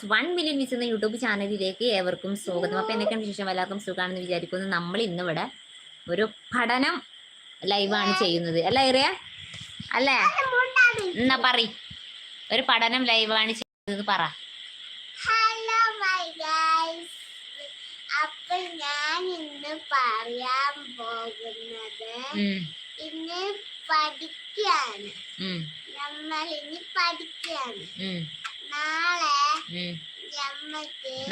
Vlogs one million വിസ് എന്ന YouTube ചാനലിലേക്ക് ഏവർക്കും സ്വാഗതം. അപ്പോൾ എന്തൊക്കെയാണ് വിശേഷം? എല്ലാവർക്കും സുഖമാണെന്ന് വിചാരിക്കുന്നു. നമ്മൾ ഇന്നിവിടെ ഒരു പഠനം ലൈവാണ് ചെയ്യുന്നത്. അല്ല ഏറിയ? അല്ലേ? എന്നാ പറ ഒരു പഠനം ലൈവാണ് ചെയ്യുന്നത് പറ. ഹലോ മൈ ഗൈസ് അപ്പോൾ ഞാൻ ഇന്ന് പറയാൻ പോകുന്നത് ഇന്ന് പഠിക്കാണ്. നമ്മൾ ഇനി പഠിക്കാണ്. നാളെ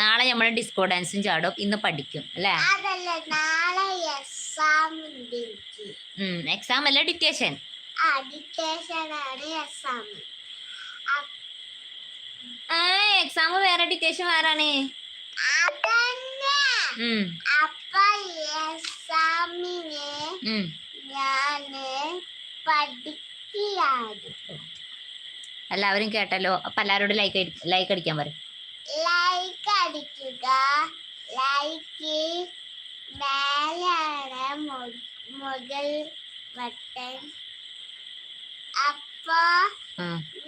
നാളെ നമ്മൾ ഡിസ്കോ ഡാൻസും ചാടും. ഇന്ന് പഠിക്കും അല്ലേ? എക്സാം അല്ല ഡിറ്റേഷൻ എക്സാം വേറെ ഡിക്റ്റേഷൻ വേറാണ്. ഞാൻ പഠിക്കുകയാണ്. എല്ലാവരും കേട്ടല്ലോ. അപ്പൊ എല്ലാവരോടും ലൈക്ക് ലൈക്ക് അടിക്കാൻ പറയും. ലൈക്ക് അടിക്കുക. ലൈക്ക് മേലാണ് മുകൾ ബട്ടൺ. അപ്പോ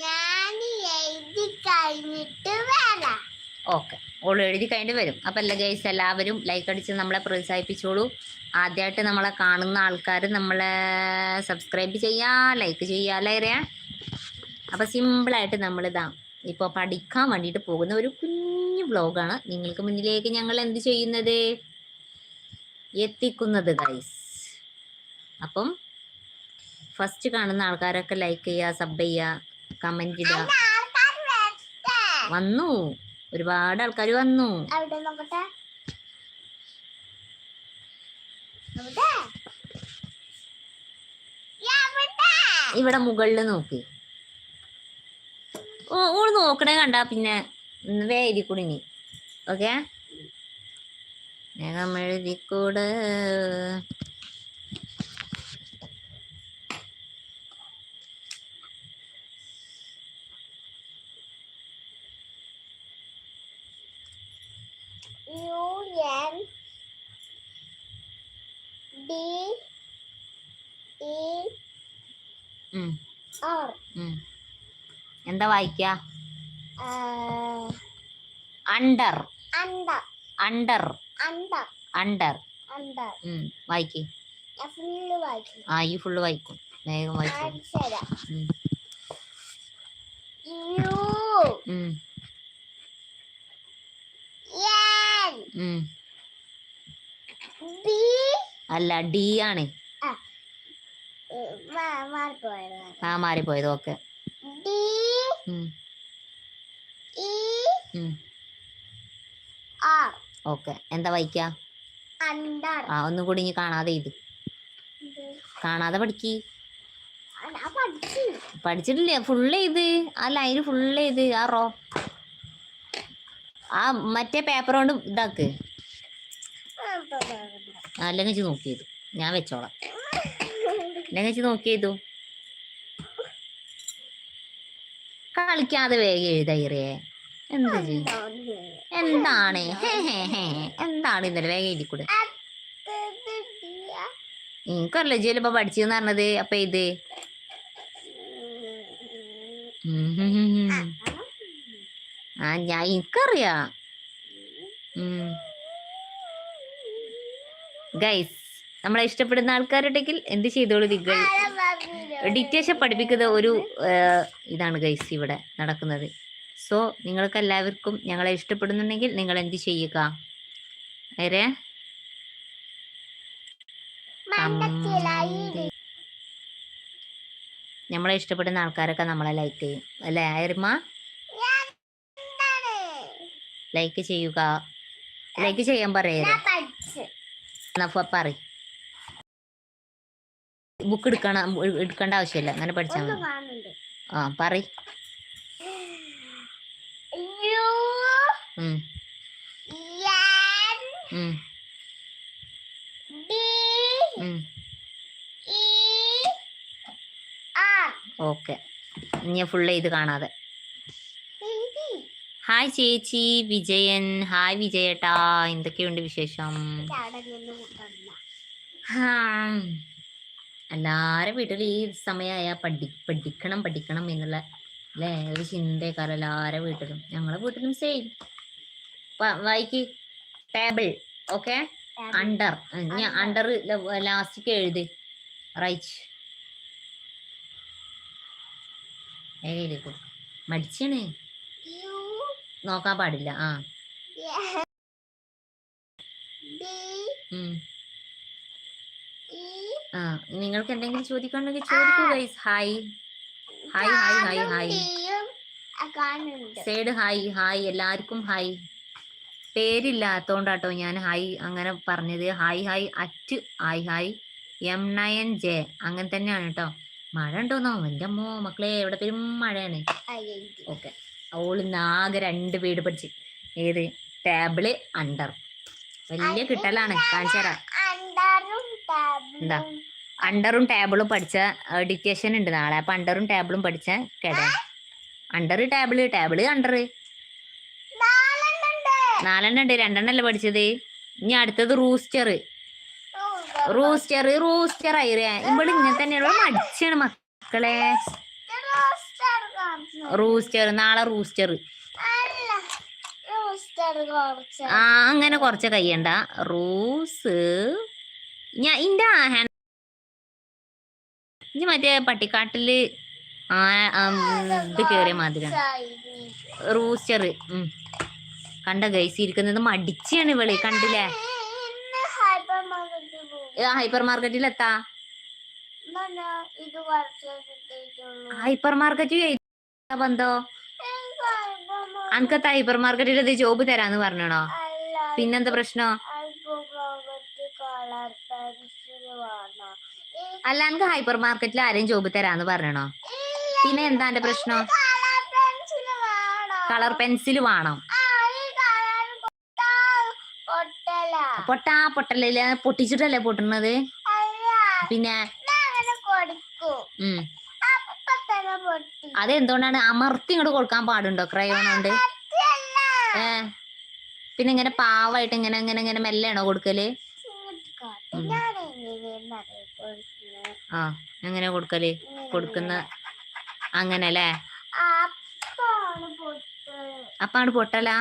ഞാൻ എഴുതി കഴിഞ്ഞിട്ട് വരാം. ഓക്കെ ഓൾ എഴുതി കഴിഞ്ഞ് വരും. അപ്പൊ എല്ലാ ഗൈസ് എല്ലാവരും ലൈക്ക് അടിച്ച് നമ്മളെ പ്രോത്സാഹിപ്പിച്ചോളൂ. ആദ്യമായിട്ട് നമ്മളെ കാണുന്ന ആൾക്കാർ നമ്മളെ സബ്സ്ക്രൈബ് ചെയ്യാ ലൈക്ക് ചെയ്യാ അല്ലേ അറിയാ അപ്പൊ സിമ്പിളായിട്ട് നമ്മളിതാ ഇപ്പോൾ പഠിക്കാൻ വേണ്ടിയിട്ട് പോകുന്ന ഒരു കുഞ്ഞു വ്ലോഗാണ് നിങ്ങൾക്ക് മുന്നിലേക്ക് ഞങ്ങൾ എന്ത് ചെയ്യുന്നത്? എത്തിക്കുന്നത് ഗൈസ് അപ്പം ഫസ്റ്റ് കാണുന്ന ആൾക്കാരൊക്കെ ലൈക്ക് ചെയ്യുക സബ് ചെയ്യുക കമന്റ് ഇടുക. ആൾക്കാർ വന്നു. ഒരുപാട് ആൾക്കാർ വന്നു. ഇവിടെ മുകളിൽ നോക്ക്. നോക്കണേ കണ്ടാ പിന്നെ വേ എഴുതിക്കൂടി നീ ഓക്കെ വേഗം എഴുതിക്കൂട് U N D E R. എന്താ വായിക്ക? Uh, under under under under under വായിക്കേ. ആ ഈ ഫുള്ള് വായിക്കും. വേഗം വായിക്കും. അല്ല ഡി ആണ്. ആ. മാറിപ്പോയത്. ഓക്കെ. D okay. എന്താ വായിക്ക? ആ ഒന്നും കൂടി ഇനി കാണാതെ ഇത് കാണാതെ പഠിക്ക്. പഠിച്ചു. പഠിച്ചിട്ടില്ല. ഫുള്ള് ചെയ്ത് ആ ലൈന് ഫുള്ള് ചെയ്ത് ആ റോ. ആ മറ്റേ പേപ്പർ കൊണ്ട് ഇതാക്ക്. അല്ലെങ്കിൽ വെച്ച് നോക്കിയത് ഞാൻ വെച്ചോളാം. അല്ലെങ്കിൽ വെച്ച് നോക്കിയതു കളിക്കാതെ വേഗം എഴുതയറിയേ എന്ത് എന്താണ്. എന്താണ്? ഇന്നലെ വേഗം എഴുതിക്കൂടെ? എനിക്കറിയില്ല ജിയലിപ്പോ പഠിച്ചെന്ന് പറഞ്ഞത്. അപ്പൊ ഇത്. ആ ഞാൻ എനിക്കറിയാ. ഗൈസ് നമ്മളെ ഇഷ്ടപ്പെടുന്ന ആൾക്കാരുണ്ടെങ്കിൽ എന്ത് ചെയ്തോളൂ നിങ്ങൾ? ഡിറ്റേഷൻ പഠിപ്പിക്കുന്ന ഒരു ഇതാണ് ഗൈസ് ഇവിടെ നടക്കുന്നത്. സോ നിങ്ങൾക്ക് എല്ലാവർക്കും ഞങ്ങളെ ഇഷ്ടപ്പെടുന്നുണ്ടെങ്കിൽ നിങ്ങൾ എന്ത് ചെയ്യുക നേരെ നമ്മളെ ഇഷ്ടപ്പെടുന്ന ആൾക്കാരൊക്കെ നമ്മളെ ലൈക്ക് ചെയ്യും. അല്ലേ ആയിരുമ്മ ലൈക്ക് ചെയ്യുക. ലൈക്ക് ചെയ്യാൻ പറയരുത്. എന്നാ പറ ബുക്ക് എടുക്കണം എടുക്കേണ്ട ആവശ്യമില്ല. അങ്ങനെ പഠിച്ചാൽ മതി. ആ പറ യു ഉം, എൻ ഉം, ഡി ഉം. E R okay. ഇനി ഫുൾ ചെയ്ത് കാണാതെ. ഹായ് ചേച്ചി. വിജയൻ. ഹായ് വിജയേട്ടാ. എന്തൊക്കെയുണ്ട് വിശേഷം? ഹാം. എല്ലാരും വീട്ടിൽ ഈ സമയമായ പഠി പഠിക്കണം പഠിക്കണം എന്നുള്ള അല്ലേ? ഒരു ചിന്തയൊക്കെ എല്ലാവരുടെ വീട്ടിലും. ഞങ്ങളെ വീട്ടിലും സെയിം വായിക്ക് ടേബിൾ ഓക്കെ അണ്ടർ ഞാൻ അണ്ടർ ലാസ്റ്റിക്ക് എഴുതി. റൈറ്റ് മടിച്ചാണ്? നോക്കാൻ പാടില്ല. ആ. ഉം. ആ. നിങ്ങൾക്ക് എന്തെങ്കിലും ചോദിക്കണമെങ്കിൽ ചോദിക്കൂ guys hi hi hi hi hi side hi hi എല്ലാവർക്കും ഹായ് പേരില്ലാത്തോണ്ടാട്ടോ ഞാൻ ഹായ് അങ്ങനെ പറഞ്ഞത്. Hi hi at hi hi M nine J അങ്ങനെ തന്നെയാണ് കേട്ടോ മഴ ഉണ്ടോന്നോ? എന്റെ അമ്മോ മക്കളെ എവിടെ പേരും മഴയാണ്. ഓക്കെ. ഓൾ നാഗ രണ്ട് വീട് പഠിച്ച്. ഏത്? ടേബിൾ അണ്ടർ വലിയ കിട്ടലാണ്. കാണിച്ചു തരാം. എന്താ? അണ്ടറും ടേബിളും പഠിച്ച ഡിക്റ്റേഷൻ ഉണ്ട് നാളെ. അപ്പൊ അണ്ടറും ടേബിളും പഠിച്ച കേട. അണ്ടർ ടേബിൾ ടേബിൾ അണ്ടർ നാലെണ്ണം ഉണ്ട് രണ്ടെണ്ണല്ലേ പഠിച്ചത്? ഇനി അടുത്തത് റൂസ്റ്റർ റൂസ്റ്റർ റൂസ്റ്റർ ആയിരേ ഇവിടെ ഇങ്ങനെ തന്നെയാണ് മടിച്ചാണ് മക്കളെ. റോസ്റ്റർ നാളെ റൂസ്റ്റർ ആ അങ്ങനെ കുറച്ച് കയ്യണ്ട റൂസ്. ഞാൻ ഇന്റെ ഹാൻഡ് ഇനി മറ്റേ പട്ടിക്കാട്ടിൽ ആ ഇത് കേറിയ മാതിരി റൂസ്റ്റർ ഉം. കണ്ട ഗൈസ് ഇരിക്കുന്നത് മടിച്ചാണ് ഇവൾ കണ്ടില്ലേ? ഹൈപ്പർ മാർക്കറ്റിൽ എത്താ ഹൈപ്പർ മാർക്കറ്റ് ബന്ധോ? അനക്കത്ത ഹൈപ്പർ മാർക്കറ്റിൽ അത് ജോബ് തരാന്ന് പറഞ്ഞണോ? പിന്നെന്താ പ്രശ്നം? അല്ല എനിക്ക് ഹൈപ്പർ മാർക്കറ്റിൽ ആരെയും ജോബ് തരാന്ന് പറഞ്ഞണോ? പിന്നെ എന്താ എന്റെ പ്രശ്നം? കളർ പെൻസിൽ വേണം കളർ പെൻസിൽ വേണം ആ, ഈ കളർ പൊട്ടാ പൊട്ടല പൊട്ടാ പൊട്ടല്ലേ പൊട്ടിച്ചിട്ടല്ലേ പൊട്ടുന്നത്? പിന്നെ? അങ്ങനെ അതെന്തുകൊണ്ടാണ്? അമർത്തി ഇങ്ങോട്ട് കൊടുക്കാൻ പാടുണ്ടോ? ക്രയോൺ കൊണ്ട്? ഏ. പിന്നെ ഇങ്ങനെ പാവായിട്ട് ഇങ്ങനെ ഇങ്ങനെ ഇങ്ങനെ മെല്ലെയാണോ കൊടുക്കൽ? ആ എങ്ങനെ കൊടുക്കൽ? കൊടുക്കുന്ന അങ്ങനെ അല്ലേ അപ്പാണ് പൊട്ടല. അപ്പൊ അങ്ങോട്ട് പൊട്ടലാ?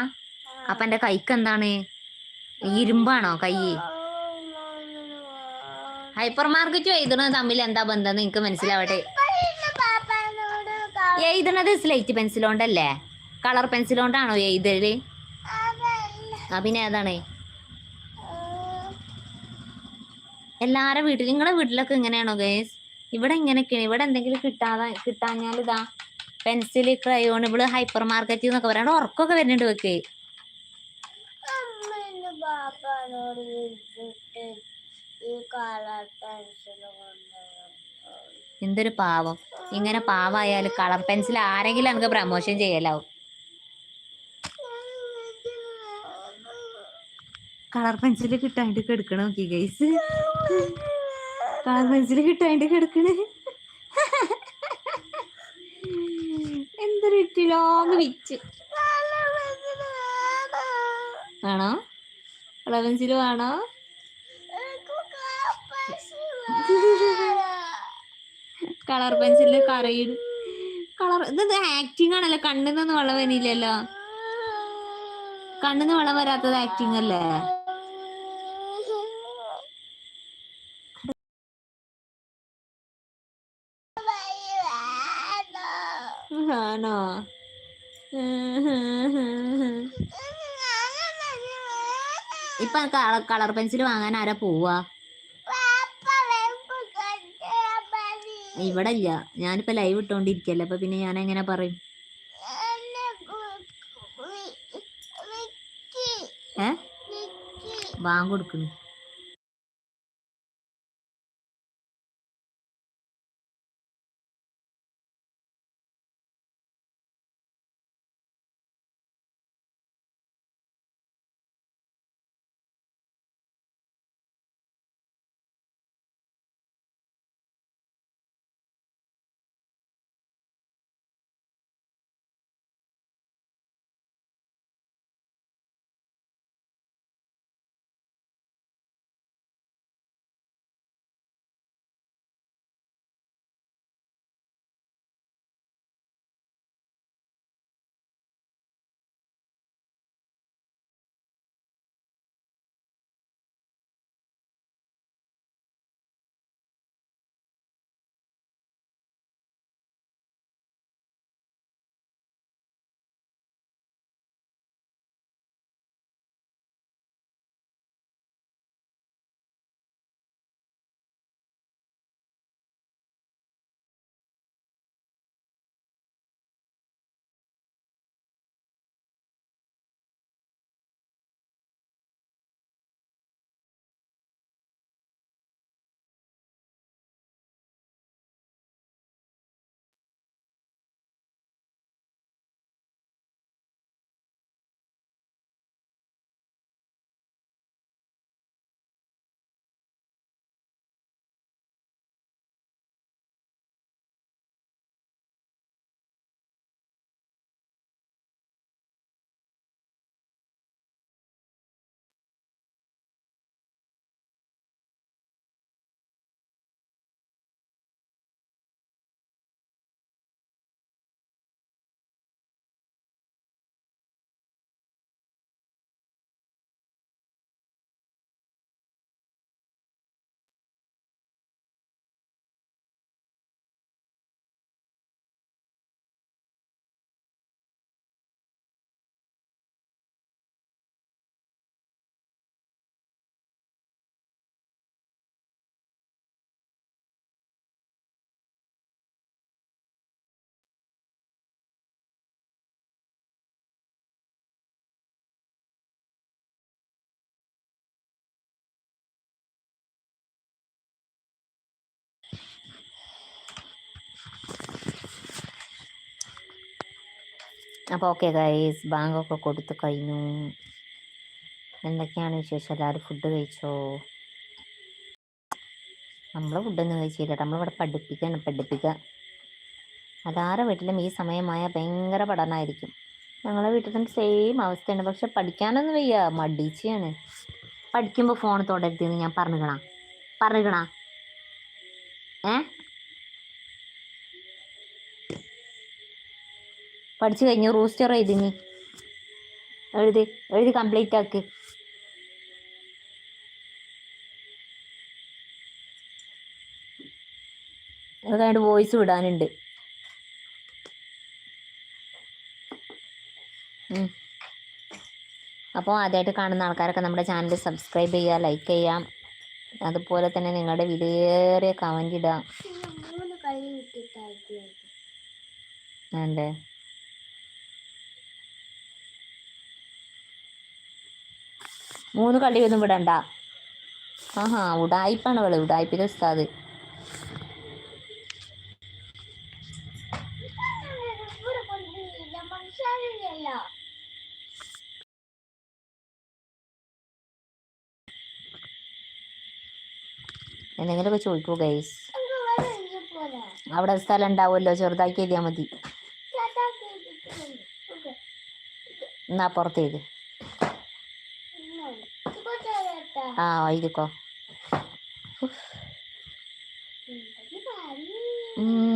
ആ. അപ്പൊ എന്റെ കൈക്ക് എന്താണ്? ഇരുമ്പാണോ കൈ? ഹൈപ്പർ മാർക്കറ്റും എഴുതണത് തമ്മിൽ എന്താ ബന്ധം നിങ്ങക്ക് മനസ്സിലാവട്ടെ. എഴുതണത് സ്ലേറ്റ് പെൻസിൽ കൊണ്ടല്ലേ കളർ പെൻസിൽ കൊണ്ടാണോ എഴുതൽ. ആ പിന്നെ ഏതാണ് എല്ലാരെ വീട്ടിൽ നിങ്ങളെ വീട്ടിലൊക്കെ ഇങ്ങനെയാണോ ഗേസ് ഇവിടെ ഇങ്ങനെയൊക്കെയാണ്. ഇവിടെ എന്തെങ്കിലും കിട്ടാതെ കിട്ടാഞ്ഞാൽ ഇതാ പെൻസിൽ ഹൈപ്പർ മാർക്കറ്റ് എന്നൊക്കെ പറയാണ്ട് ഉറക്കൊക്കെ വരുന്നുണ്ട് വെക്ക് പാപ്പാനോട് വിളിച്ചിട്ട് ഈ കളർ പെൻസിൽ എന്തൊരു പാവം. ഇങ്ങനെ പാവായാലും കളർ പെൻസിൽ ആരെങ്കിലും നമുക്ക് പ്രമോഷൻ ചെയ്യലാവും. കളർ പെൻസിൽ കിട്ടാണ്ട് കെടുക്കണ നോക്കി ഗൈസ് കളർ പെൻസിൽ കിട്ടാണ്ട് കിടക്കണേ. എന്തൊരു ഇട്ടിലോന്ന് വിറ്റ്. ആണോ പെൻസിൽ വേണോ? കളർ പെൻസിലിൽ കറയിടും കളർ ഇത് ആക്ടിങ് ആണല്ലോ. കണ്ണിന്നൊന്നും വെള്ളം വരില്ലല്ലോ കണ്ണിന്ന് വെള്ളം വരാത്തത് ആക്ടിങ് അല്ലേ? ആണോ? ഇപ്പൊ കളർ പെൻസിൽ വാങ്ങാൻ ആരാ പോവാ? ഇവിടെ ഇല്ല ഞാനിപ്പോ ലൈവ് ഇട്ടോണ്ടിരിക്കല്ലേ അപ്പൊ പിന്നെ ഞാൻ എങ്ങനെ പറയും? ഏ? വാങ്ങ കൊടുക്കുന്നു അപ്പോൾ ഓക്കെ ഗൈസ് ബാങ്കൊക്കെ കൊടുത്തു കഴിഞ്ഞു. എന്തൊക്കെയാണ് വിശേഷം? എല്ലാവരും ഫുഡ് കഴിച്ചോ? നമ്മൾ ഫുഡൊന്നും കഴിച്ചില്ല. നമ്മളിവിടെ പഠിപ്പിക്കാണ് പഠിപ്പിക്കുക അതാരെ വീട്ടിലും ഈ സമയമായ ഭയങ്കര പഠനമായിരിക്കും ഞങ്ങളെ തന്നെ സെയിം അവസ്ഥയാണ്. പക്ഷെ പഠിക്കാനൊന്നും വയ്യ. മടിച്ചാണ്. പഠിക്കുമ്പോൾ ഫോൺ തൊടരുതെന്ന് ഞാൻ പറഞ്ഞുകണാ പറഞ്ഞുകണാ ഏ? പഠിച്ചു കഴിഞ്ഞു റൂസ്റ്റർ എഴുതി നീ. എഴുതി എഴുതി കംപ്ലീറ്റ് ആക്ക്. അതായത് വോയിസ് വിടാനുണ്ട്. അപ്പോൾ ആദ്യമായിട്ട് കാണുന്ന ആൾക്കാരൊക്കെ നമ്മുടെ ചാനൽ സബ്സ്ക്രൈബ് ചെയ്യുക ലൈക്ക് ചെയ്യാം. അതുപോലെ തന്നെ നിങ്ങളുടെ വിലയേറിയ കമന്റ് വിട്ടിട്ടായിരിക്കും അതെ മൂന്ന് കളിയൊന്നും വിടണ്ട. ആഹാ ഉടായ്പാണ് അവൾ ഉടായിപ്പിന്റെ ഉസ്താദ്. എന്തെങ്കിലും ഒക്കെ എന്തെങ്കിലുമൊക്കെ ചോദിക്കൂ ഗൈസ് അവിടെ സ്ഥലം ഉണ്ടാവുമല്ലോ ചെറുതാക്കി എഴുതിയാൽ മതി. എന്നാ ഇങ്ങോട്ട് ആ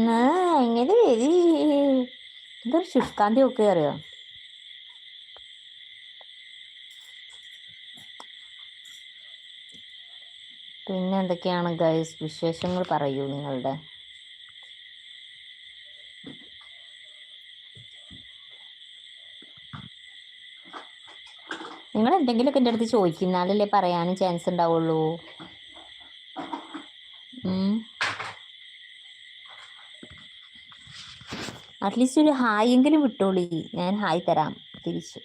ആ, എങ്ങനെ വരി? എന്തൊരു ശുഷ്കാന്തി ഒക്കെ അറിയോ? പിന്നെ എന്തൊക്കെയാണ് ഗൈസ് വിശേഷങ്ങൾ പറയൂ നിങ്ങളുടെ നിങ്ങൾ എന്തെങ്കിലുമൊക്കെ എന്റെ അടുത്ത് ചോദിക്കുന്നാലല്ലേ പറയാനും ചാൻസ് ഉണ്ടാവുള്ളൂ. അറ്റ്ലീസ്റ്റ് ഒരു ഹായ് എങ്കിലും വിട്ടോളി. ഞാൻ ഹായ് തരാം. തിരിച്ചു.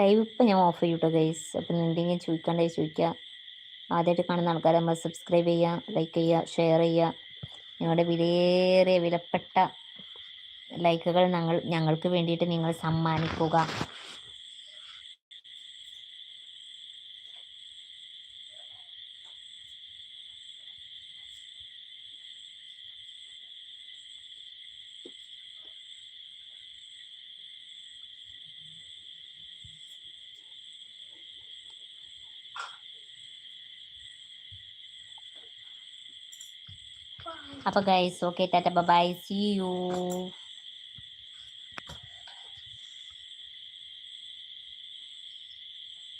ലൈവ് ഇപ്പം ഞാൻ ഓഫ് ചെയ്യൂട്ടോ ഗൈസ് അപ്പം എന്തെങ്കിലും ചോദിക്കാണ്ടേ ചോദിക്കുക. ആദ്യമായിട്ട് കാണുന്ന ആൾക്കാരെ നമ്മൾ സബ്സ്ക്രൈബ് ചെയ്യുക ലൈക്ക് ചെയ്യുക ഷെയർ ചെയ്യുക. ഞങ്ങളുടെ വിലയേറിയ വിലപ്പെട്ട ലൈക്കുകൾ ഞങ്ങൾ ഞങ്ങൾക്ക് വേണ്ടിയിട്ട് നിങ്ങൾ സമ്മാനിക്കുക. അപ്പൊ guys okay tata bye see you